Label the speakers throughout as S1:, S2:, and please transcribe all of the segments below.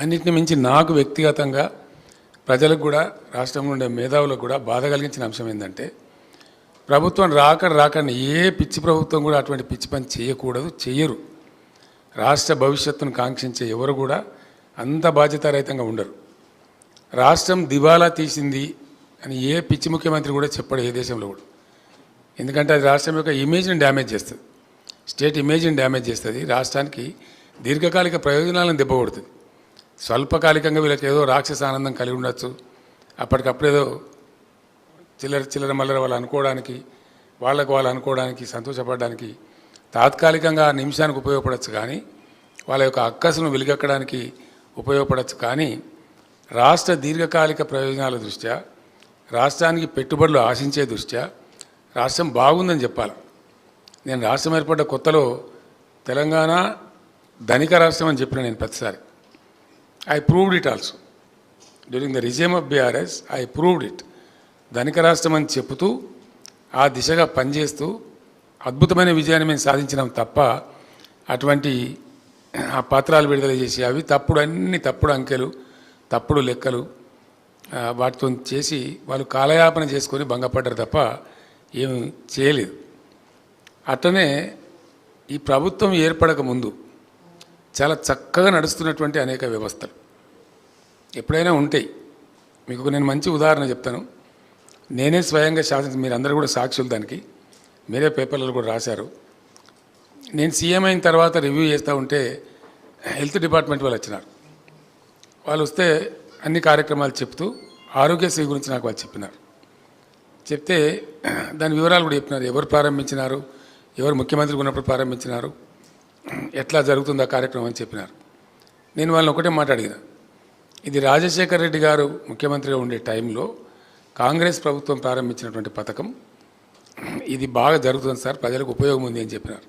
S1: అన్నిటిని మించి నాకు వ్యక్తిగతంగా ప్రజలకు కూడా రాష్ట్రంలో ఉండే మేధావులకు కూడా బాధ కలిగించిన అంశం ఏంటంటే ప్రభుత్వం రాక రాకని ఏ పిచ్చి ప్రభుత్వం కూడా అటువంటి పిచ్చి పని చేయకూడదు చేయరు రాష్ట్ర భవిష్యత్తును కాంక్షించే ఎవరు కూడా అంత బాధ్యతారహితంగా ఉండరు. రాష్ట్రం దివాలా తీసింది అని ఏ పిచ్చి ముఖ్యమంత్రి కూడా చెప్పడు ఏ దేశంలో కూడా. ఎందుకంటే అది రాష్ట్రం యొక్క ఇమేజ్ని డ్యామేజ్ చేస్తుంది. స్టేట్ ఇమేజ్ని డ్యామేజ్ చేస్తుంది. రాష్ట్రానికి దీర్ఘకాలిక ప్రయోజనాలను దెబ్బకొడుతుంది స్వల్పకాలికంగా వీళ్ళకి ఏదో రాక్షస ఆనందం కలిగి ఉండొచ్చు. అప్పటికప్పుడు ఏదో చిల్లర చిల్లర మల్లర వాళ్ళు అనుకోవడానికి వాళ్ళకు వాళ్ళు అనుకోవడానికి సంతోషపడడానికి తాత్కాలికంగా ఆ నిమిషానికి ఉపయోగపడవచ్చు కానీ వాళ్ళ యొక్క అక్కసును వెలిగక్కడానికి ఉపయోగపడవచ్చు కానీ రాష్ట్ర దీర్ఘకాలిక ప్రయోజనాల దృష్ట్యా రాష్ట్రానికి పెట్టుబడులు ఆశించే దృష్ట్యా రాష్ట్రం బాగుందని చెప్పాలి. నేను రాష్ట్రం ఏర్పడ్డ కొత్తలో తెలంగాణ ధనిక రాష్ట్రం అని చెప్పిన నేను ప్రతిసారి. I proved it also during the regime of BRS I proved it ధనిక రాష్ట్రం అని చెబుతూ ఆ దిశగా పనిచేస్తూ అద్భుతమైన విజయాన్ని మేము సాధించినాం తప్ప అటువంటి ఆ పత్రాలు విడుదల చేసి అవి తప్పుడు అన్ని తప్పుడు అంకెలు తప్పుడు లెక్కలు వాటితో చేసి వాళ్ళు కాలయాపన చేసుకొని భంగపడ్డారు తప్ప ఏమి చేయలేదు. అట్లనే ఈ ప్రభుత్వం ఏర్పడక ముందు చాలా చక్కగా నడుస్తున్నటువంటి అనేక వ్యవస్థలు. ఎప్పుడైనా ఉంటాయి. మీకు నేను మంచి ఉదాహరణ చెప్తాను. నేనే స్వయంగా శాసన మీరు అందరూ కూడా సాక్షులు దానికి. మీరే పేపర్లలో కూడా రాశారు. నేను సీఎం అయిన తర్వాత రివ్యూ చేస్తూ ఉంటే హెల్త్ డిపార్ట్మెంట్ వాళ్ళు వచ్చినారు. వాళ్ళు వస్తే అన్ని కార్యక్రమాలు చెప్తూ ఆరోగ్యశ్రీ గురించి నాకు వాళ్ళు చెప్పినారు. చెప్తే దాని వివరాలు కూడా చెప్పినారు. ఎవరు ప్రారంభించినారు? ఎవరు ముఖ్యమంత్రి ఉన్నప్పుడు ప్రారంభించినారు? ఎట్లా జరుగుతుంది ఆ కార్యక్రమం అని చెప్పినారు. నేను వాళ్ళని ఒకటే మాట్లాడిన ఇది రాజశేఖర రెడ్డి గారు ముఖ్యమంత్రిగా ఉండే టైంలో కాంగ్రెస్ ప్రభుత్వం ప్రారంభించినటువంటి పథకం. ఇది బాగా జరుగుతుంది సార్ ప్రజలకు ఉపయోగం ఉంది అని చెప్పినారు.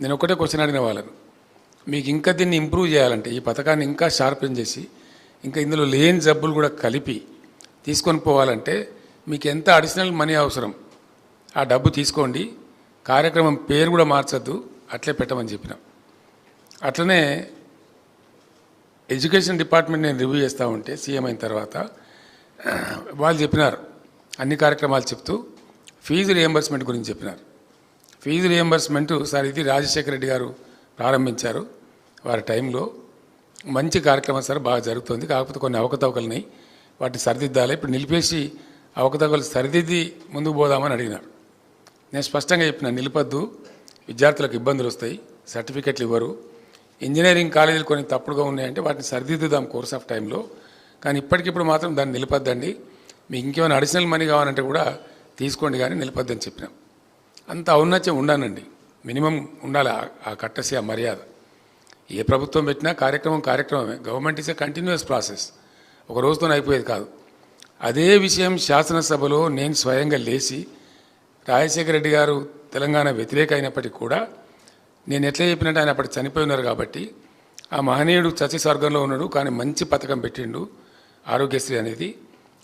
S1: నేను ఒకటే క్వశ్చన్ అడిగిన వాళ్ళను. మీకు ఇంకా దీన్ని ఇంప్రూవ్ చేయాలంటే ఈ పథకాన్ని ఇంకా షార్పెన్ చేసి ఇంకా ఇందులో లేని జబ్బులు కూడా కలిపి తీసుకొని పోవాలంటే మీకు ఎంత అడిషనల్ మనీ అవసరం? ఆ డబ్బు తీసుకోండి. కార్యక్రమం పేరు కూడా మార్చద్దు. అట్లే పెట్టమని చెప్పిన. అట్లనే ఎడ్యుకేషన్ డిపార్ట్మెంట్ నేను రివ్యూ చేస్తూ ఉంటే సీఎం అయిన తర్వాత వాళ్ళు చెప్పినారు. అన్ని కార్యక్రమాలు చెప్తూ ఫీజు రియంబర్స్మెంట్ గురించి చెప్పినారు. ఫీజు రియంబర్స్మెంట్ సార్ ఇది రాజశేఖర రెడ్డి గారు ప్రారంభించారు వారి టైంలో. మంచి కార్యక్రమం సార్ బాగా జరుగుతుంది. కాకపోతే కొన్ని అవకతవకలున్నాయి వాటిని సరిదిద్దాలి. ఇప్పుడు నిలిపేసి అవకతవకలు సరిదిద్ది ముందుకు పోదామని అడిగినారు. నేను స్పష్టంగా చెప్పిన నిలపద్దు. విద్యార్థులకు ఇబ్బందులు వస్తాయి సర్టిఫికెట్లు ఇవ్వరు. ఇంజనీరింగ్ కాలేజీలు కొన్ని తప్పుడుగా ఉన్నాయంటే వాటిని సరిదిద్దుదాం కోర్స్ ఆఫ్ టైంలో. కానీ ఇప్పటికిప్పుడు మాత్రం దాన్ని నిలపద్దండి. మీకు ఇంకేమైనా అడిషనల్ మనీ కావాలంటే కూడా తీసుకోండి కానీ నిలపద్దని చెప్పినాం. అంత ఔన్నత్యం ఉండానండి మినిమం ఉండాలి ఆ- ఆ కట్టసి ఆ మర్యాద. ఏ ప్రభుత్వం పెట్టినా కార్యక్రమం కార్యక్రమమే. Government is a continuous process ఒక రోజుతో అయిపోయేది కాదు. అదే విషయం శాసనసభలో నేను స్వయంగా లేచి రాజశేఖర రెడ్డి గారు తెలంగాణ వ్యతిరేక అయినప్పటికీ కూడా నేను ఎట్లా చెప్పినట్టు ఆయన అప్పటి చనిపోయి ఉన్నారు కాబట్టి ఆ మహనీయుడు చచ్చి స్వర్గంలో ఉన్నాడు కానీ మంచి పథకం పెట్టిండు ఆరోగ్యశ్రీ అనేది.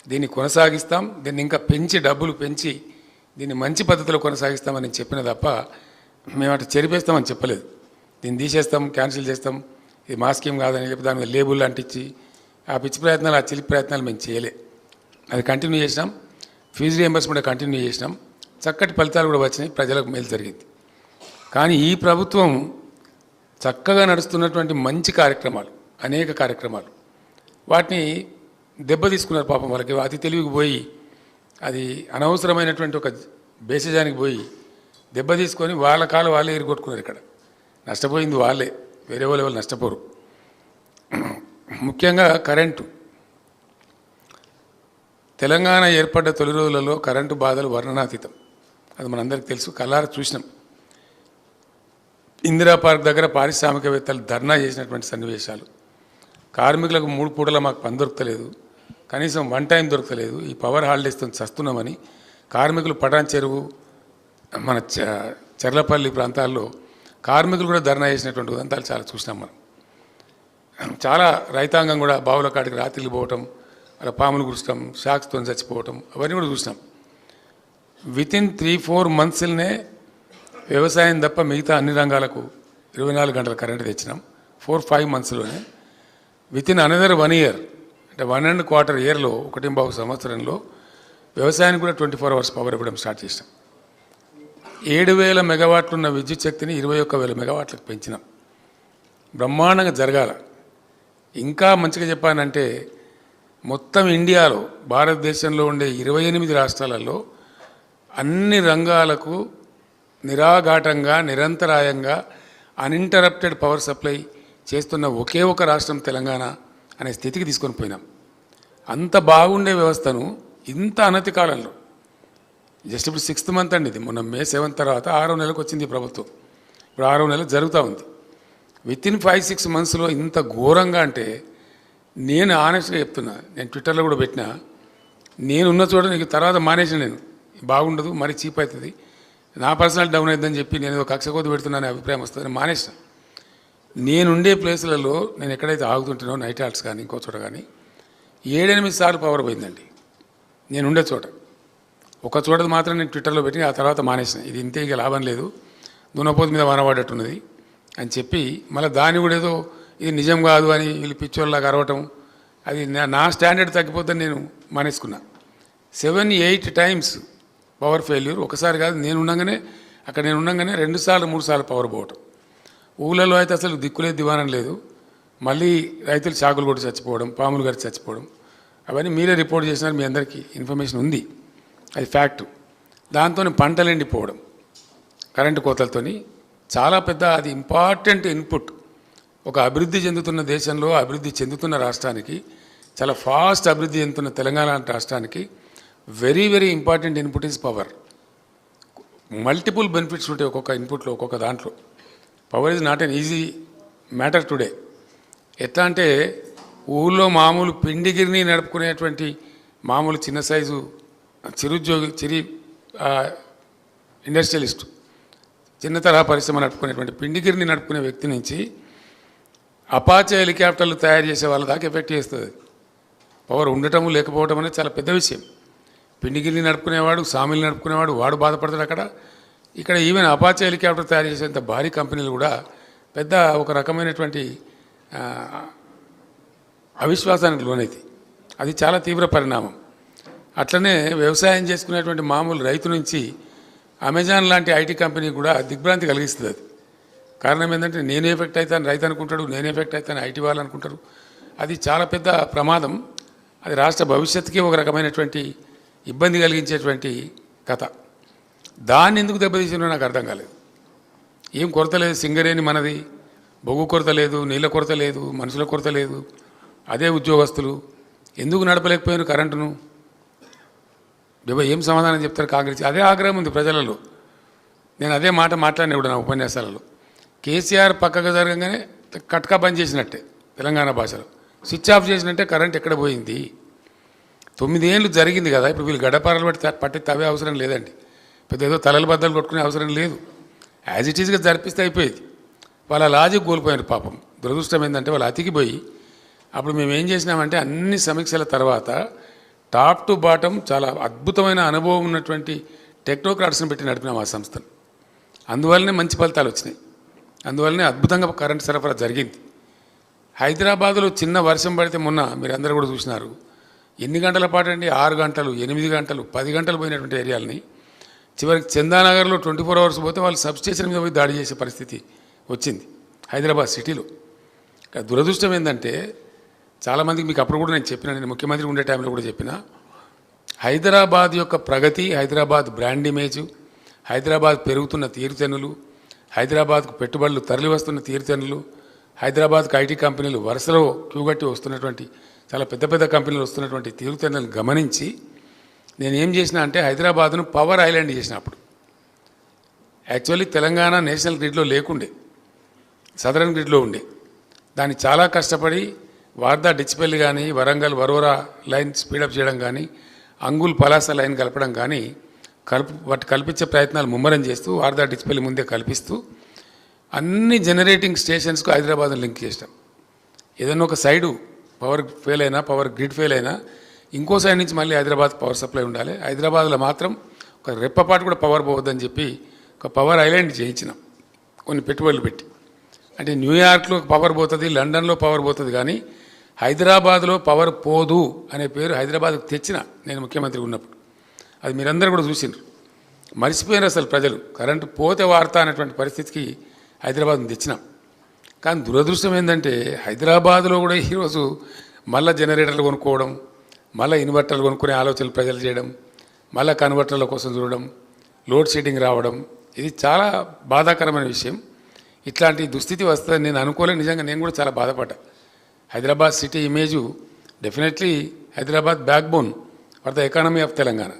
S1: దీన్ని కొనసాగిస్తాం దీన్ని ఇంకా పెంచి డబ్బులు పెంచి దీన్ని మంచి పద్ధతిలో కొనసాగిస్తామని నేను చెప్పిన తప్ప మేము అటు చెరిపేస్తామని చెప్పలేదు. దీన్ని తీసేస్తాం క్యాన్సిల్ చేస్తాం. ఇది మా స్కీమ్ కాదని చెప్పి దాని మీద లేబుల్ అంటించి ఆ పిచ్చి ప్రయత్నాలు ఆ చిలిపి ప్రయత్నాలు మేము చేయలే. అది కంటిన్యూ చేసినాం. ఫీజు రియంబర్స్మెంట్ కంటిన్యూ చేసినాం. చక్కటి ఫలితాలు కూడా వచ్చినాయి ప్రజలకు మేలు జరిగింది. కానీ ఈ ప్రభుత్వం చక్కగా నడుస్తున్నటువంటి మంచి కార్యక్రమాలు అనేక కార్యక్రమాలు. వాటిని దెబ్బ తీసుకున్నారు పాపం వాళ్ళకి అతి తెలివికి పోయి అది అనవసరమైనటువంటి ఒక బేసిజానికి పోయి దెబ్బ తీసుకొని వాళ్ళ కాలు వాళ్ళే ఎరుగొట్టుకున్నారు ఇక్కడ. నష్టపోయింది వాళ్ళే వేరే వాళ్ళు వాళ్ళు నష్టపోరు. ముఖ్యంగా కరెంటు. తెలంగాణ ఏర్పడ్డ తొలి రోజులలో కరెంటు బాధలు వర్ణనాతీతం. అది మనందరికీ తెలుసు. కల్లార చూసినాం. ఇందిరా పార్క్ దగ్గర పారిశ్రామికవేత్తలు ధర్నా చేసినటువంటి సన్నివేశాలు. కార్మికులకు మూడు పూటల మాకు పని దొరకలేదు. కనీసం వన్ టైం దొరకలేదు. ఈ పవర్ హాలిడేస్తో చస్తున్నామని కార్మికులు పటాన్ చెరువు మన చ చెర్లపల్లి ప్రాంతాల్లో కార్మికులు కూడా ధర్నా చేసినటువంటి ఉదంతాలు చాలా చూసినాం మనం. చాలా రైతాంగం కూడా బావుల కాడికి రాత్రిలు పోవటం అలా పాములు గుర్చడం షాక్స్తో చచ్చిపోవటం అవన్నీ కూడా చూసినాం. వితిన్ త్రీ ఫోర్ మంత్స్లోనే వ్యవసాయం తప్ప మిగతా అన్ని రంగాలకు ఇరవై నాలుగు గంటల కరెంటు తెచ్చినాం. ఫోర్ ఫైవ్ మంత్స్లోనే వితిన్ అనదర్ వన్ ఇయర్ అంటే వన్ అండ్ క్వార్టర్ ఇయర్లో ఒకటి బాబు సంవత్సరంలో వ్యవసాయానికి కూడా ట్వంటీ ఫోర్ అవర్స్ పవర్ ఇవ్వడం స్టార్ట్ చేసినాం. ఏడు వేల మెగావాట్లు ఉన్న విద్యుత్ శక్తిని ఇరవై ఒక్క వేల మెగావాట్లకు పెంచినాం. బ్రహ్మాండంగా జరగాల. ఇంకా మంచిగా చెప్పానంటే మొత్తం ఇండియాలో భారతదేశంలో ఉండే ఇరవై ఎనిమిది రాష్ట్రాలలో అన్ని రంగాలకు నిరాఘాటంగా నిరంతరాయంగా అన్ఇంటరప్టెడ్ పవర్ సప్లై చేస్తున్న ఒకే ఒక రాష్ట్రం తెలంగాణ అనే స్థితికి తీసుకొని పోయినాం. అంత బాగుండే వ్యవస్థను ఇంత అనతి కాలంలో జస్ట్ ఇప్పుడు సిక్స్త్ మంత్ అండి ఇది మొన్న మే సెవెన్ తర్వాత ఆరో నెలకు వచ్చింది ప్రభుత్వం. ఇప్పుడు ఆరో నెల జరుగుతూ ఉంది. విత్ ఇన్ ఫైవ్ సిక్స్ మంత్స్లో ఇంత ఘోరంగా అంటే నేను ఆనెస్ట్గా చెప్తున్నా నేను ట్విట్టర్లో కూడా పెట్టినా నేను ఉన్న చోట నీకు తర్వాత మానేసిన నేను. బాగుండదు మరి చీప్ అవుతుంది నా పర్సనల్ డౌన్ అవుతుందని చెప్పి నేను ఒక కక్ష కొద్ది పెడుతున్నాను అభిప్రాయం వస్తుందని మానేసిన. నేనుండే ప్లేసులలో నేను ఎక్కడైతే ఆగుతుంటానో నైట్ ఆర్ట్స్ కానీ ఇంకో చోట కానీ ఏడెనిమిది సార్లు పవర్ పోయిందండి. నేను ఉండే చోట. ఒక చోట మాత్రం నేను ట్విట్టర్లో పెట్టి ఆ తర్వాత మానేసిన. ఇది ఇంతే ఇక లాభం లేదు. దున్నపోతు మీద వానబడ్డట్టున్నది అని చెప్పి మళ్ళీ దాన్ని కూడా ఏదో ఇది నిజం కాదు అని వీళ్ళు పిచ్చోళ్ళలాగా అరవటం అది నా- నా స్టాండర్డ్ తగ్గిపోద్దని నేను మానేసుకున్నా. Seven eight times power failure. ఒకసారి కాదు నేను ఉండగానే అక్కడ నేను ఉండగానే రెండు సార్లు మూడు సార్లు పవర్ పోవటం. ఊళ్ళలో అయితే అసలు దిక్కులే దివానం లేదు. మళ్ళీ రైతులు చాకులు కొట్టి చచ్చిపోవడం పాములు గారి చచ్చిపోవడం అవన్నీ మీరే రిపోర్ట్ చేసినారు మీ అందరికీ ఇన్ఫర్మేషన్ ఉంది. అది ఫ్యాక్ట్. దాంతో పంటలు ఎండిపోవడం కరెంటు కోతలతోని. చాలా పెద్ద అది ఇంపార్టెంట్ ఇన్పుట్. ఒక అభివృద్ధి చెందుతున్న దేశంలో అభివృద్ధి చెందుతున్న రాష్ట్రానికి చాలా ఫాస్ట్ అభివృద్ధి చెందుతున్న తెలంగాణ రాష్ట్రానికి very very important input is power multiple benefits ఉంటాయి ఒక్కొక్క ఇన్పుట్లో ఒక్కొక్క దాంట్లో. Power is not an easy matter today ఎట్లా అంటే ఊళ్ళో మామూలు పిండిగిరిని నడుపుకునేటువంటి మామూలు చిన్న సైజు చిరుద్యోగి చిరి ఇండస్ట్రియలిస్ట్ చిన్న తరహా పరిశ్రమ నడుపుకునేటువంటి పిండిగిరిని నడుపుకునే వ్యక్తి నుంచి అపాచే హెలికాప్టర్లు తయారు చేసే వాళ్ళ దాకా ఎఫెక్ట్ చేస్తుంది. పవర్ ఉండటం లేకపోవడం అనేది చాలా పెద్ద విషయం. పిండిగిల్లి నడుపుకునేవాడు సామిల్ని నడుపుకునేవాడు వాడు బాధపడతాడు అక్కడ. ఇక్కడ ఈవెన్ అపాచే హెలికాప్టర్ తయారు చేసేంత భారీ కంపెనీలు కూడా పెద్ద ఒక రకమైనటువంటి అవిశ్వాసానికి లోనైతే అది చాలా తీవ్ర పరిణామం. అట్లనే వ్యవసాయం చేసుకునేటువంటి మామూలు రైతు నుంచి అమెజాన్ లాంటి ఐటీ కంపెనీ కూడా దిగ్భ్రాంతి కలిగిస్తుంది అది. కారణం ఏంటంటే నేను ఎఫెక్ట్ అవుతాను రైతు అనుకుంటాడు నేను ఎఫెక్ట్ అవుతాను ఐటీ వాళ్ళు అనుకుంటారు. అది చాలా పెద్ద ప్రమాదం. అది రాష్ట్ర భవిష్యత్తుకి ఒక రకమైనటువంటి ఇబ్బంది కలిగించేటువంటి కథ. దాన్ని ఎందుకు దెబ్బతీసినో నాకు అర్థం కాలేదు. ఏం కొరత లేదు సింగరేని మనది బొగ్గు కొరత లేదు నీళ్ళ కొరత లేదు మనుషుల కొరత లేదు అదే ఉద్యోగస్తులు ఎందుకు నడపలేకపోయారు కరెంటును? బిబ్బ ఏం సమాధానం చెప్తారు కాంగ్రెస్? అదే ఆగ్రహం ఉంది ప్రజలలో. నేను అదే మాట మాట్లాడిన ఇప్పుడు నా ఉపన్యాసాలలో. కేసీఆర్ పక్కకు జరగగానే కట్కా బంద్ చేసినట్టే తెలంగాణ భాషలో. స్విచ్ ఆఫ్ చేసినట్టే కరెంట్ ఎక్కడ పోయింది? తొమ్మిదేళ్ళు జరిగింది కదా ఇప్పుడు వీళ్ళు గడపారలు పట్టి పట్టి తవ్వే అవసరం లేదండి. పెద్ద ఏదో తలలు బద్దలు కొట్టుకునే అవసరం లేదు. యాజ్ ఇట్ ఈస్గా జరిపిస్తే అయిపోయేది. వాళ్ళ లాజిక్ కోల్పోయారు పాపం. దురదృష్టం ఏంటంటే వాళ్ళు అతికిపోయి అప్పుడు మేము ఏం చేసినామంటే అన్ని సమీక్షల తర్వాత టాప్ టు బాటం చాలా అద్భుతమైన అనుభవం ఉన్నటువంటి టెక్నోక్రాట్స్ని పెట్టి నడిపినాం ఆ సంస్థను. అందువల్లనే మంచి ఫలితాలు వచ్చినాయి. అందువల్లనే అద్భుతంగా కరెంట్ సరఫరా జరిగింది. హైదరాబాద్లో చిన్న వర్షం పడితే మొన్న మీరు అందరూ కూడా చూసినారు. ఎన్ని గంటల పాటు అండి? ఆరు గంటలు ఎనిమిది గంటలు పది గంటలు పోయినటువంటి ఏరియాలని. చివరికి చందానగర్లో ట్వంటీ ఫోర్ అవర్స్ పోతే వాళ్ళు సబ్స్టేషన్ మీద పోయి దాడి చేసే పరిస్థితి వచ్చింది హైదరాబాద్ సిటీలో. దురదృష్టం ఏంటంటే చాలామందికి మీకు అప్పుడు కూడా నేను చెప్పిన నేను ముఖ్యమంత్రి ఉండే టైంలో కూడా చెప్పిన హైదరాబాద్ యొక్క ప్రగతి హైదరాబాద్ బ్రాండ్ ఇమేజ్ హైదరాబాద్ పెరుగుతున్న తీరుతెన్నులు హైదరాబాద్కు పెట్టుబడులు తరలి వస్తున్న తీరుతెన్నులు హైదరాబాద్కు ఐటీ కంపెనీలు వరుసలో క్యూగట్టి వస్తున్నటువంటి చాలా పెద్ద పెద్ద కంపెనీలు వస్తున్నటువంటి తీరుతెన్నులను గమనించి నేను ఏం చేసినా అంటే హైదరాబాద్ను పవర్ ఐలాండ్ చేసిన అప్పుడు. యాక్చువల్లీ తెలంగాణ నేషనల్ గ్రిడ్లో లేకుండే. సదరన్ గ్రిడ్లో ఉండే. దాన్ని చాలా కష్టపడి వార్దా డిచ్పల్లి కానీ వరంగల్ వరోరా లైన్ స్పీడప్ చేయడం కానీ అంగుల్ పలాస లైన్ కలపడం కానీ కలుపు వాటి కల్పించే ప్రయత్నాలు ముమ్మరం చేస్తూ వార్దా డిచ్పల్లి ముందే కల్పిస్తూ అన్ని జనరేటింగ్ స్టేషన్స్కు హైదరాబాద్ను లింక్ చేసినాం. ఏదైనా ఒక సైడు పవర్ ఫెయిల్ అయినా పవర్ గ్రిడ్ ఫెయిల్ అయినా ఇంకో సైడ్ నుంచి మళ్ళీ హైదరాబాద్ పవర్ సప్లై ఉండాలి. హైదరాబాద్లో మాత్రం ఒక రెప్పపాటు కూడా పవర్ పోవద్దని చెప్పి ఒక పవర్ ఐలాండ్ చేయించినాం. కొన్ని పెట్టుబడులు పెట్టి. అంటే న్యూయార్క్లో పవర్ పోతుంది లండన్లో పవర్ పోతుంది కానీ హైదరాబాద్లో పవర్ పోదు అనే పేరు హైదరాబాద్కు తెచ్చిన నేను ముఖ్యమంత్రి ఉన్నప్పుడు. అది మీరందరూ కూడా చూసిండ్రు. మర్చిపోయినారు అసలు ప్రజలు. కరెంటు పోతే వార్త అనేటువంటి పరిస్థితికి హైదరాబాద్ని తెచ్చినాం. కానీ దురదృష్టం ఏంటంటే హైదరాబాద్లో కూడా ఈరోజు మళ్ళీ జనరేటర్లు కొనుక్కోవడం మళ్ళీ ఇన్వర్టర్లు కొనుక్కునే ఆలోచనలు ప్రజలు చేయడం మళ్ళీ కన్వర్టర్ల కోసం చూడడం లోడ్ షెడ్డింగ్ రావడం ఇది చాలా బాధాకరమైన విషయం. ఇట్లాంటి దుస్థితి వస్తుందని నేను అనుకోలేదు. నిజంగా నేను కూడా చాలా బాధపడ్డా. Hyderabad city image definitely Hyderabad backbone for the economy of Telangana.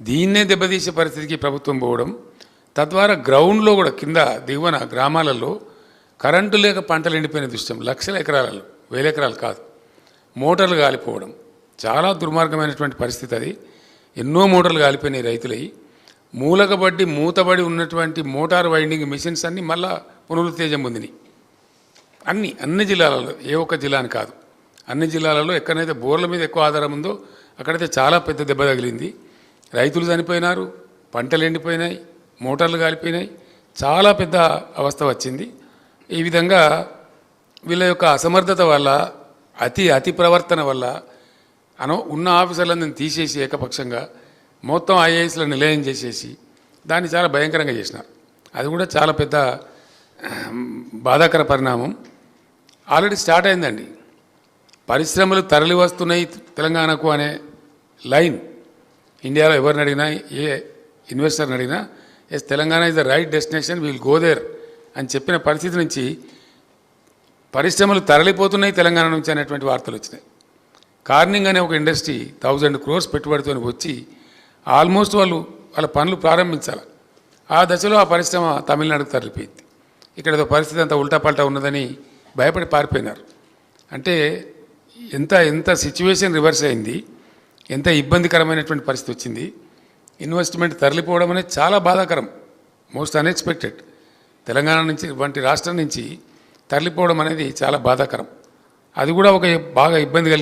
S1: దీన్నే దెబ్బతీసే పరిస్థితికి ప్రభుత్వం పోవడం తద్వారా గ్రౌండ్లో కూడా కింద దిగువన గ్రామాలలో కరెంటు లేక పంటలు ఎండిపోయిన దృశ్యం లక్షల ఎకరాలలో వేల ఎకరాలు కాదు. మోటార్లు కాలిపోవడం చాలా దుర్మార్గమైనటువంటి పరిస్థితి అది. ఎన్నో మోటార్లు కాలిపోయినాయి రైతులవి మూలకబడ్డి మూతబడి ఉన్నటువంటి మోటార్ వైండింగ్ మిషన్స్ అన్నీ మళ్ళా పునరుత్తేజం పొందినాయి. అన్ని అన్ని జిల్లాలలో ఏ ఒక్క జిల్లా అని కాదు. అన్ని జిల్లాలలో ఎక్కడైతే బోర్ల మీద ఎక్కువ ఆధారం ఉందో అక్కడైతే చాలా పెద్ద దెబ్బ తగిలింది. రైతులు చనిపోయినారు పంటలు ఎండిపోయినాయి మోటార్లు కాలిపోయినాయి. చాలా పెద్ద అవస్థ వచ్చింది. ఈ విధంగా వీళ్ళ యొక్క అసమర్థత వల్ల అతి అతి ప్రవర్తన వల్ల అను ఉన్న ఆఫీసర్లందరిని తీసేసి ఏకపక్షంగా మొత్తం ఐఏఎస్లో నిలయం చేసేసి దాన్ని చాలా భయంకరంగా చేసినారు అది కూడా చాలా పెద్ద బాధాకర పరిణామం. ఆల్రెడీ స్టార్ట్ అయిందండి. పరిశ్రమలు తరలి వస్తున్నాయి తెలంగాణకు అనే లైన్. ఇండియాలో ఎవరిని అడిగినా ఏ ఇన్వెస్టర్ని అడిగినా yes Telangana is the right destination we'll go there. అని చెప్పిన పరిస్థితి నుంచి పరిశ్రమలు తరలిపోతున్నాయి తెలంగాణ నుంచి అనేటువంటి వార్తలు వచ్చినాయి. కార్నింగ్ అనే ఒక ఇండస్ట్రీ థౌజండ్ క్రోర్స్ పెట్టుబడితో వచ్చి ఆల్మోస్ట్ వాళ్ళు వాళ్ళ పనులు ప్రారంభించాలి. ఆ దశలో ఆ పరిశ్రమ తమిళనాడుకు తరలిపోయింది. ఇక్కడ ఏదో పరిస్థితి అంతా ఉల్టాపల్టా ఉన్నదని భయపడి పారిపోయినారు. అంటే ఎంత ఎంత సిచ్యువేషన్ రివర్స్ అయింది ఎంత ఇబ్బందికరమైనటువంటి పరిస్థితి వచ్చింది ఇన్వెస్ట్మెంట్ తరలిపోవడం అనేది చాలా బాధాకరం మోస్ట్ అన్ఎక్స్పెక్టెడ్. తెలంగాణ నుంచి వంటి రాష్ట్రం నుంచి తరలిపోవడం అనేది చాలా బాధాకరం. అది కూడా ఒక బాగా ఇబ్బంది కలిగిన